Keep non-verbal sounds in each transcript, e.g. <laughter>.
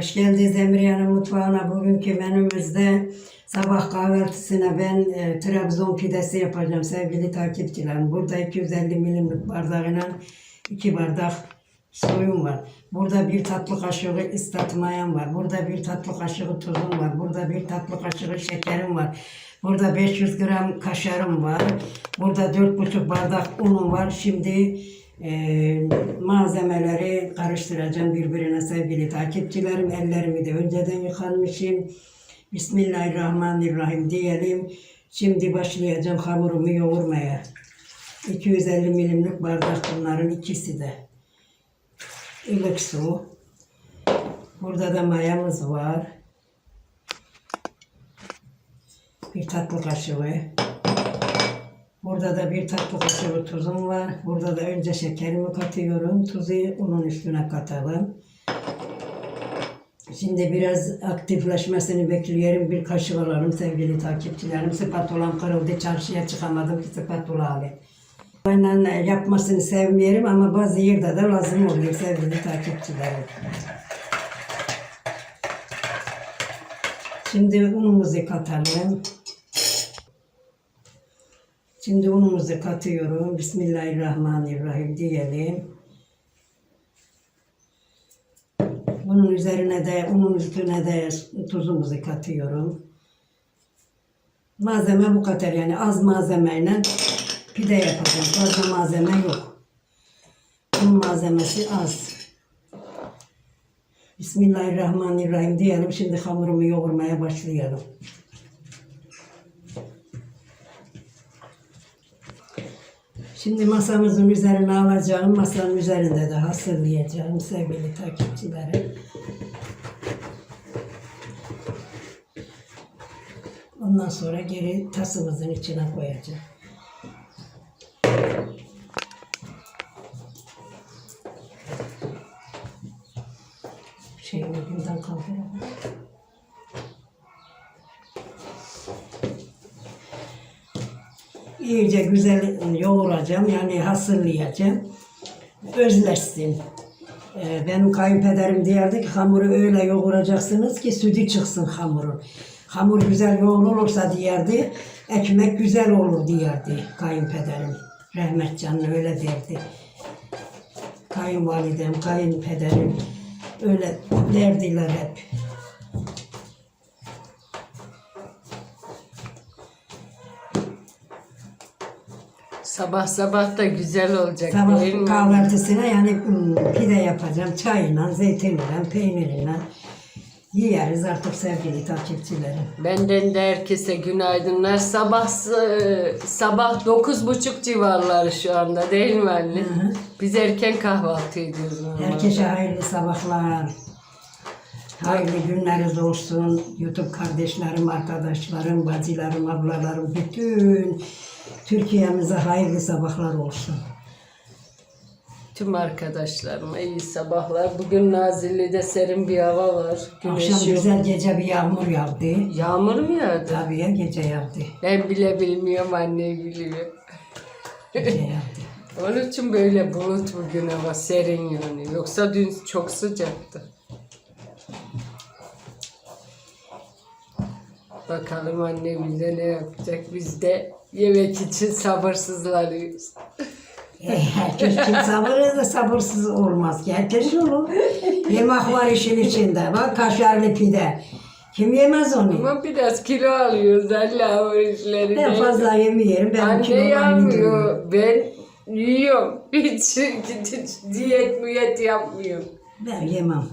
Hoş geldiniz Emriye'nin mutfağına. Bugünkü menümüzde sabah kahvaltısına ben e, Trabzon pidesi yapacağım sevgili takipçilerim. Burada 250 milimlik bardağına 2 bardak suyum var. Burada bir tatlı kaşığı ıslatmayam var. Burada bir tatlı kaşığı tuzum var. Burada bir tatlı kaşığı şekerim var. Burada 500 gram kaşarım var. Burada 4,5 bardak unum var. Şimdi e, malzemeleri karıştıracağım birbirine sevgili takipçilerim. Ellerimi de önceden yıkanmışım. Bismillahirrahmanirrahim diyelim. Şimdi başlayacağım hamurumu yoğurmaya. 250 milimlik bardak bunların ikisi de. ılık su. Burada da mayamız var. Bir tatlı kaşığı. Burada da bir tatlı kaşığı tuzum var. Burada da önce şekerimi katıyorum. Tuzu unun üstüne katalım. Şimdi biraz aktifleşmesini bekliyorum. Bir kaşık alalım sevgili takipçilerim. Spatulam kırıldı. Çarşıya çıkamadım ki spatula alayım. Aynen yapmasını sevmiyorum ama bazı yerde de lazım oluyor sevgili takipçilerim. Şimdi unumuzu katalım. Şimdi unumuzu katıyorum. Bismillahirrahmanirrahim diyelim. Bunun üzerine de, unun üstüne de tuzumuzu katıyorum. Malzeme bu kadar yani az malzemeyle pide yapacağım. Fazla malzeme yok. Un malzemesi az. Bismillahirrahmanirrahim diyelim. Şimdi hamurumu yoğurmaya başlayalım. Şimdi masamızın üzerine alacağım. Masanın üzerinde de hazırlayacağım sevgili takipçilerim. Ondan sonra geri tasımızın içine koyacağım. İyice güzel yoğuracağım yani hazırlayacağım. Özleşsin. Ee, benim kayınpederim derdi ki hamuru öyle yoğuracaksınız ki sütü çıksın hamurun. Hamur güzel yoğrulursa diyerdi, ekmek güzel olur diyerdi kayınpederim. Rahmet canlı öyle derdi. Kayınvalidem, kayınpederim öyle derdiler hep. Sabah sabah da güzel olacak Sabah değil mi? kahvaltısına yani hmm, pide yapacağım. Çayla, zeytinle, peyniriyle yiyeriz artık sevgili takipçilerim. Benden de herkese günaydınlar. Sabah e, sabah dokuz buçuk civarları şu anda değil mi anne? Biz erken kahvaltı ediyoruz. normalde. Herkese hayırlı sabahlar. Hayırlı günleriniz olsun. YouTube kardeşlerim, arkadaşlarım, bacılarım, ablalarım, bütün Türkiye'mize hayırlı sabahlar olsun. Tüm arkadaşlarıma iyi sabahlar. Bugün Nazilli'de serin bir hava var. Güneş Akşam yok. güzel gece bir yağmur yağdı. Yağmur mu yağdı? Tabii ya gece yağdı. Ben bile bilmiyorum anne biliyor. Gece yağdı. <laughs> Onun için böyle bulut bugün hava serin yani. Yoksa dün çok sıcaktı. Bakalım anne bize ne yapacak. Biz de yemek için sabırsızlanıyoruz. E, herkes kim sabır da sabırsız olmaz ki. Herkes olur. Yemek var işin içinde. Bak kaşarlı pide. Kim yemez onu? Ama biraz kilo alıyoruz Allah'ın işleri. Ben fazla yemeyelim. Ben Anne yanmıyor. Ben yiyorum. Hiç, <laughs> hiç diyet müyet yapmıyorum. Ben yemem.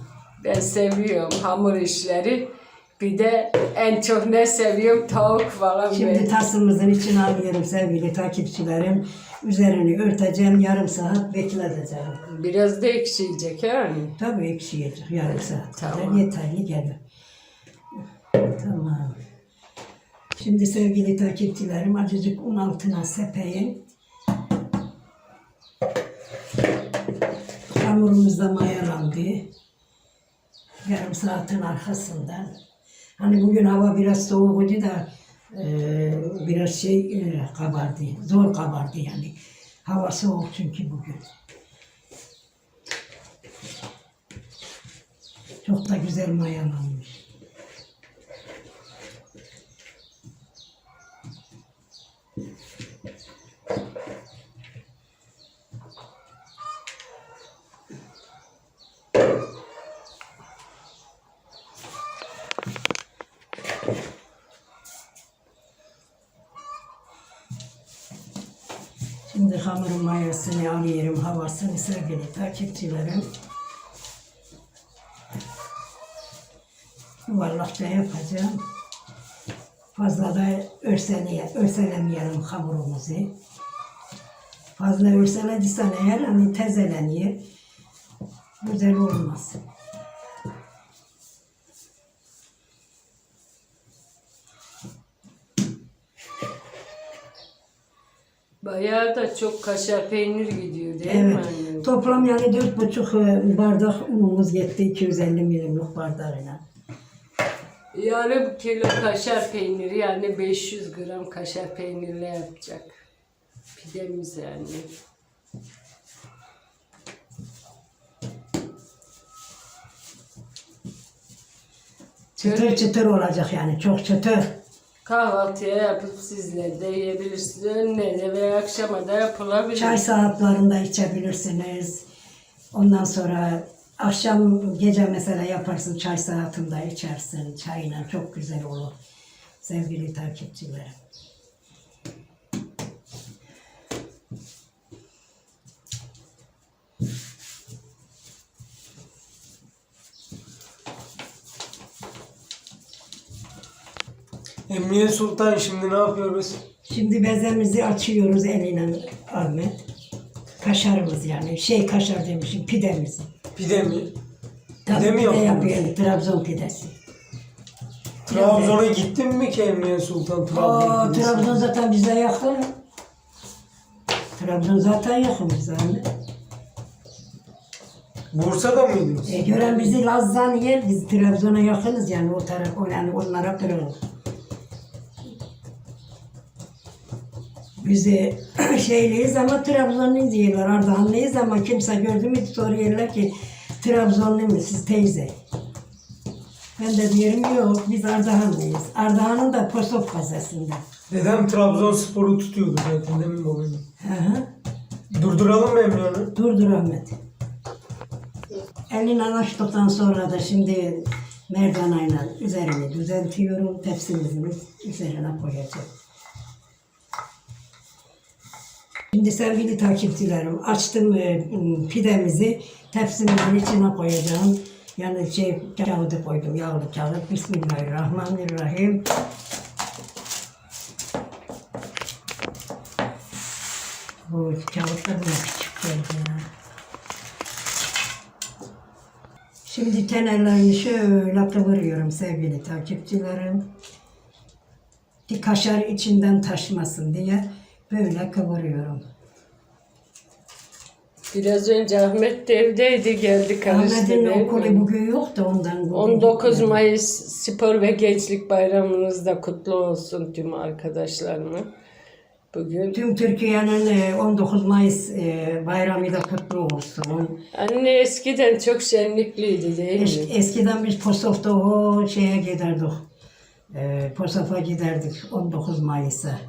Ben seviyorum hamur işleri. Bir de en çok ne seviyorum tavuk falan. Şimdi ben. tasımızın içine alıyorum sevgili takipçilerim. Üzerini örteceğim. Yarım saat bekleteceğim. Biraz da ekşiyecek yani. Tabii ekşiyecek yarım saat. Tamam. kadar Yeterli gelir. Tamam. Şimdi sevgili takipçilerim acıcık un altına sepeyin. Hamurumuz da mayalandı. Yarım saatin arkasından. Hani bugün hava biraz soğuktu da e, biraz şey e, kabardı. Zor kabardı yani. Hava soğuk çünkü bugün. Çok da güzel mayalanmış. Hamurun mayasını alıyorum, havasını sevgili takipçilerim. Yuvarlakça yapacağım. Fazla da örseleye, örselemeyelim hamurumuzu. Fazla örselediysen eğer hani tezeleniyor. Güzel olmaz. Bayağı da çok kaşar peynir gidiyor değil mi Evet. annem? Toplam yani dört buçuk e, bardak unumuz yetti 250 milimlik bardağıyla. Yarım kilo kaşar peyniri yani 500 gram kaşar peynirle yapacak. Pidemiz yani. Çıtır çıtır olacak yani çok çıtır. Kahvaltıya yapıp sizler de yiyebilirsiniz. De veya akşama da yapılabilir. Çay saatlerinde içebilirsiniz. Ondan sonra akşam gece mesela yaparsın çay saatinde içersin. Çayla çok güzel olur. Sevgili takipçilerim. Emniye Sultan şimdi ne yapıyoruz? Şimdi bezemizi açıyoruz eline Ahmet. Kaşarımız yani şey kaşar demişim pidemizi. Pide mi? Tabii Pide mi pide yapıyoruz? Trabzon pidesi. Trabzon'a gittin mi ki Emniye Sultan Trabzon Aa, pidesi? Trabzon zaten bize yakın. Trabzon zaten yakın bize. hani. Bursa'da mıydınız? E, gören bizi Laz'dan yer, biz Trabzon'a yakınız yani o taraf, yani onlara kırılır. Bizi <clears throat> şeyliyiz ama Trabzonluyuz diyorlar, Ardahanlıyız ama kimse gördü mü soruyorlar ki Trabzonlu mu siz teyze? Ben de diyorum yok biz Ardahanlıyız. Ardahan'ın da Posof kazasında. Dedem Trabzonspor'u tutuyordu zaten mi babacığım? Hı hı. Durduralım mı Emniye'ni? Durdur Ahmet. Elini açtıktan sonra da şimdi merdanayla üzerini düzeltiyorum. Tepsimizin üzerine koyacağım. Şimdi sevgili takipçilerim açtım e, pidemizi tepsimizin içine koyacağım. Yani şey kağıdı koydum yağlı kağıt. Bismillahirrahmanirrahim. Bu kağıtlar ne küçük ya. Şimdi kenarlarını şöyle kıvırıyorum sevgili takipçilerim. Ki kaşar içinden taşmasın diye böyle kıvırıyorum. Biraz önce Ahmet de evdeydi geldi karıştı Ahmet'in okulu bugün yok da ondan. bugün 19 gitmedi. Mayıs Spor ve Gençlik Bayramınız da kutlu olsun tüm arkadaşlarımı. Bugün Tüm Türkiye'nin e, 19 Mayıs e, bayramı da kutlu olsun. anne eskiden çok şenlikliydi değil mi? Es- eskiden biz Posof'ta o şeye giderdik. E, Posof'a giderdik 19 Mayıs'a.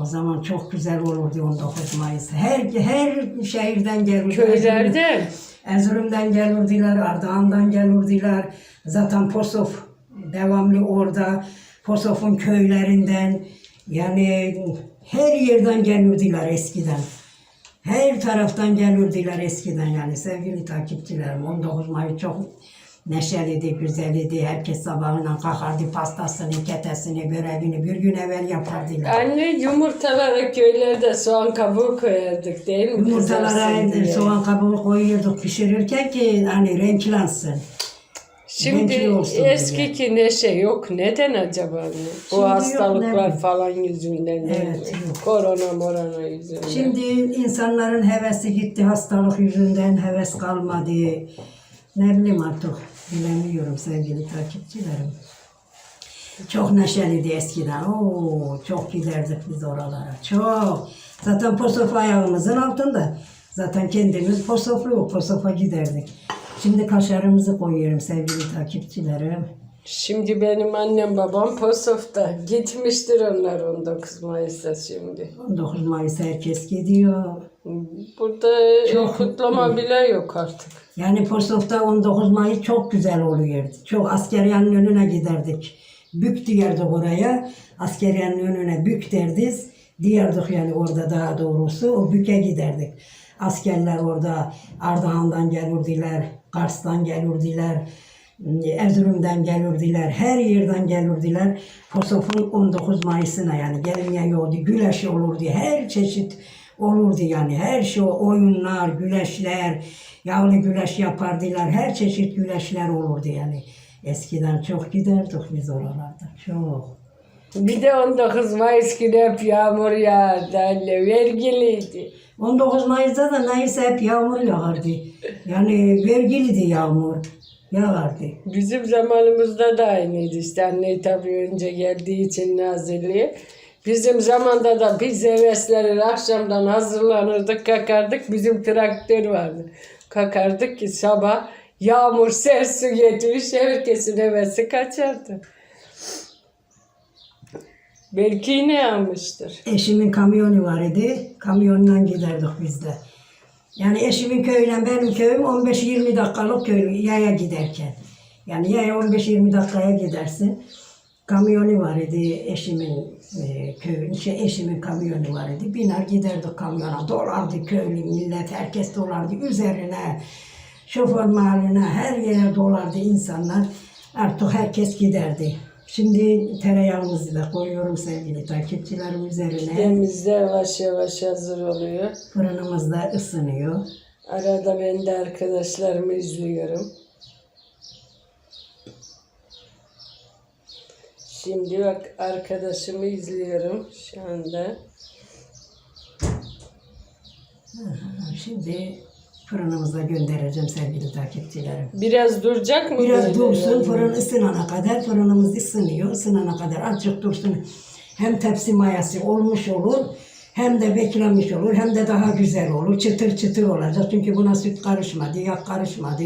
O zaman çok güzel olurdu 19 Mayıs. Her her şehirden gelirdi. Köylerde Erzurum'dan gelirdiler, Ardahan'dan gelirdiler. Zaten Posof devamlı orada. Posof'un köylerinden yani her yerden gelirdiler eskiden. Her taraftan gelirdiler eskiden yani sevgili takipçilerim. 19 Mayıs çok neşeliydi, güzeldi. Herkes sabahına kalkardı pastasını, ketesini, böreğini bir gün evvel yapardılar. anne yumurtalara köylerde soğan kabuğu koyardık değil mi? Yumurtalara diye. soğan kabuğu koyuyorduk pişirirken ki hani renklansın. Şimdi eskiki neşe yok. Neden acaba anne? Bu Şimdi yok, hastalıklar bileyim. falan yüzünden Evet, yok. Korona morona yüzünden. Şimdi insanların hevesi gitti hastalık yüzünden heves kalmadı. Ne bileyim artık bilemiyorum sevgili takipçilerim. Çok neşeliydi eskiden. Oo, çok giderdik biz oralara. Çok. Zaten Posof ayağımızın altında. Zaten kendimiz Posoflu, Posof'a giderdik. Şimdi kaşarımızı koyuyorum sevgili takipçilerim. Şimdi benim annem babam Posof'ta. Gitmiştir onlar 19 Mayıs'ta şimdi. 19 Mayıs herkes gidiyor. Burada Çok- kutlama bile yok artık. Yani Postof'ta 19 Mayıs çok güzel oluyordu. Çok askeriyenin önüne giderdik. Bük diyerdik oraya. Askeriyenin önüne bük derdiz. Diyerdik yani orada daha doğrusu. O büke giderdik. Askerler orada Ardahan'dan gelirdiler. Kars'tan gelirdiler. Erzurum'dan gelirdiler. Her yerden gelirdiler. Postof'un 19 Mayıs'ına yani gelince yoktu. Güleş olurdu. Her çeşit olurdu yani. Her şey oyunlar, güleşler, yağlı güleş yapardılar. Her çeşit güleşler olurdu yani. Eskiden çok giderdik biz oralarda. Çok. Bir de 19 Mayıs günü hep yağmur yağardı anne. Vergiliydi. 19 Mayıs'ta da neyse hep yağmur yağardı. Yani vergiliydi yağmur. Yağardı. Bizim zamanımızda da aynıydı işte anne tabii önce geldiği için Nazilli'ye. Bizim zamanda da biz heveslenir akşamdan hazırlanırdık kakardık bizim traktör vardı. Kakardık ki sabah yağmur sel su getirmiş herkesin hevesi kaçardı. Belki yine yağmıştır. Eşimin kamyonu var idi. Kamyondan giderdik biz de. Yani eşimin köyüyle benim köyüm 15-20 dakikalık köy yaya giderken. Yani yaya 15-20 dakikaya gidersin. Kamyonu var idi eşimin e, köyün, şey, eşimin kamyonu var idi. Biner giderdik kamyona. Dolardı köylü millet, herkes dolardı üzerine. Şoför mahalline her yere dolardı insanlar. Artık herkes giderdi. Şimdi tereyağımızı da koyuyorum sevgili takipçilerim üzerine. Demizde yavaş yavaş hazır oluyor. Fırınımız da ısınıyor. Arada ben de arkadaşlarımı izliyorum. Şimdi bak arkadaşımı izliyorum şu anda. Şimdi fırınımıza göndereceğim sevgili takipçilerim. Biraz duracak mı? Biraz dursun, fırın ısınana kadar, fırınımız ısınıyor, ısınana kadar azıcık dursun. Hem tepsi mayası olmuş olur, hem de beklemiş olur, hem de daha güzel olur. Çıtır çıtır olacak. Çünkü buna süt karışmadı, yağ karışmadı,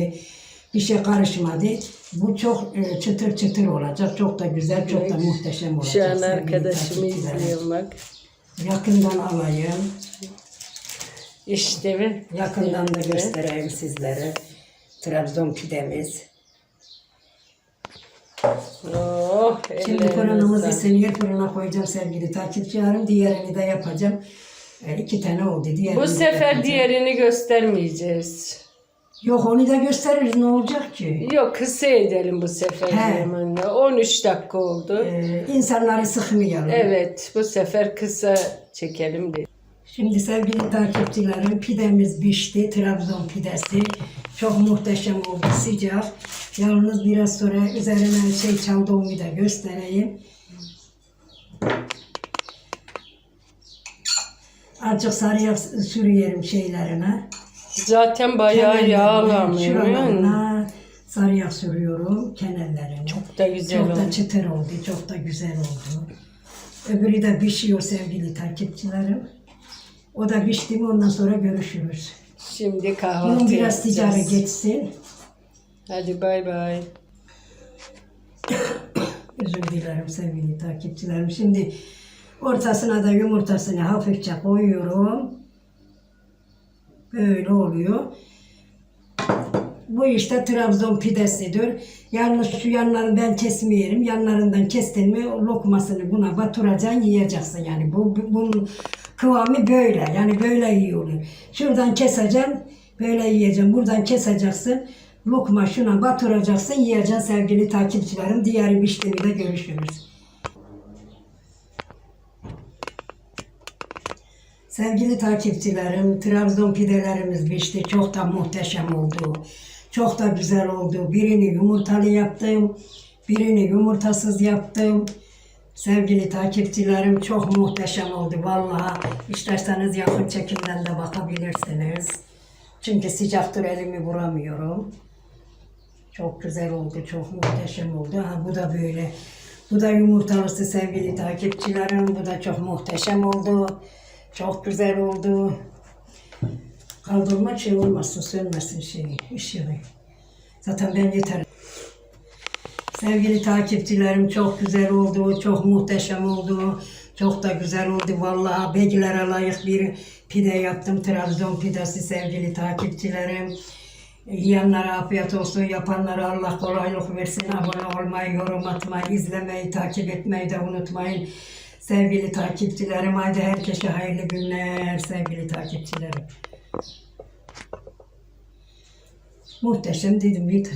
bir şey karışmadı. Bu çok e, çıtır çıtır olacak. Çok da güzel, çok da muhteşem olacak. Şu an sevgili arkadaşımı takipçilerim. izliyorum bak. Yakından alayım. İşte mi? Yakından da göstereyim sizlere. Trabzon pidemiz. Oh, Şimdi fırınımız ısınıyor. Fırına koyacağım sevgili takipçilerim. Diğerini de yapacağım. E, iki tane oldu. Diğerini Bu sefer yapacağım. diğerini göstermeyeceğiz. Yok onu da gösteririz. Ne olacak ki? Yok kısa edelim bu sefer anne. 13 dakika oldu. E, insanları sıkmayalım. Evet bu sefer kısa çekelim dedim. Şimdi sevgili takipçilerim pidemiz pişti. Trabzon pidesi. Çok muhteşem oldu. Sıcak. Yalnız biraz sonra üzerine şey çaldığımı da göstereyim. Azıcık sarıya sürüyelim şeylerine. Zaten bayağı yağlamıyor. Şuralarına sarıya sürüyorum kenarlarına. Çok da güzel Çok da oldu. çıtır oldu, çok da güzel oldu. Öbürü de pişiyor sevgili takipçilerim. O da pişti mi ondan sonra görüşürüz. Şimdi kahvaltı Bunun biraz yapacağız. sıcağı geçsin. Hadi bay bay. <coughs> Özür dilerim sevgili takipçilerim. Şimdi ortasına da yumurtasını hafifçe koyuyorum. Böyle oluyor. Bu işte Trabzon pidesidir. Yalnız şu yanlarını ben kesmeyelim. Yanlarından kestin mi lokmasını buna batıracaksın yiyeceksin. Yani bu, bu- bunun kıvamı böyle. Yani böyle yiyorlar. Şuradan keseceksin. Böyle yiyeceksin. Buradan keseceksin. Lokma şuna batıracaksın. Yiyeceksin sevgili takipçilerim. Diğer piştiğinde de görüşürüz. Sevgili takipçilerim, Trabzon pidelerimiz pişti. Çok da muhteşem oldu. Çok da güzel oldu. Birini yumurtalı yaptım, birini yumurtasız yaptım. Sevgili takipçilerim çok muhteşem oldu. Vallahi isterseniz yakın çekimden de bakabilirsiniz. Çünkü sıcaktır elimi vuramıyorum. Çok güzel oldu, çok muhteşem oldu. Ha, bu da böyle. Bu da yumurtalısı sevgili takipçilerim. Bu da çok muhteşem oldu. Çok güzel oldu. Kaldırma şey olmasın, sönmesin şey, ışığı. Zaten ben yeter. Sevgili takipçilerim çok güzel oldu, çok muhteşem oldu. Çok da güzel oldu vallahi. Begilere layık bir pide yaptım. Trabzon pidesi sevgili takipçilerim. Yiyenlere afiyet olsun, yapanlara Allah kolaylık versin. Abone olmayı, yorum atmayı, izlemeyi, takip etmeyi de unutmayın. Sevgili takipçilerim, haydi herkese hayırlı günler sevgili takipçilerim. Muhteşem dedim, yeter.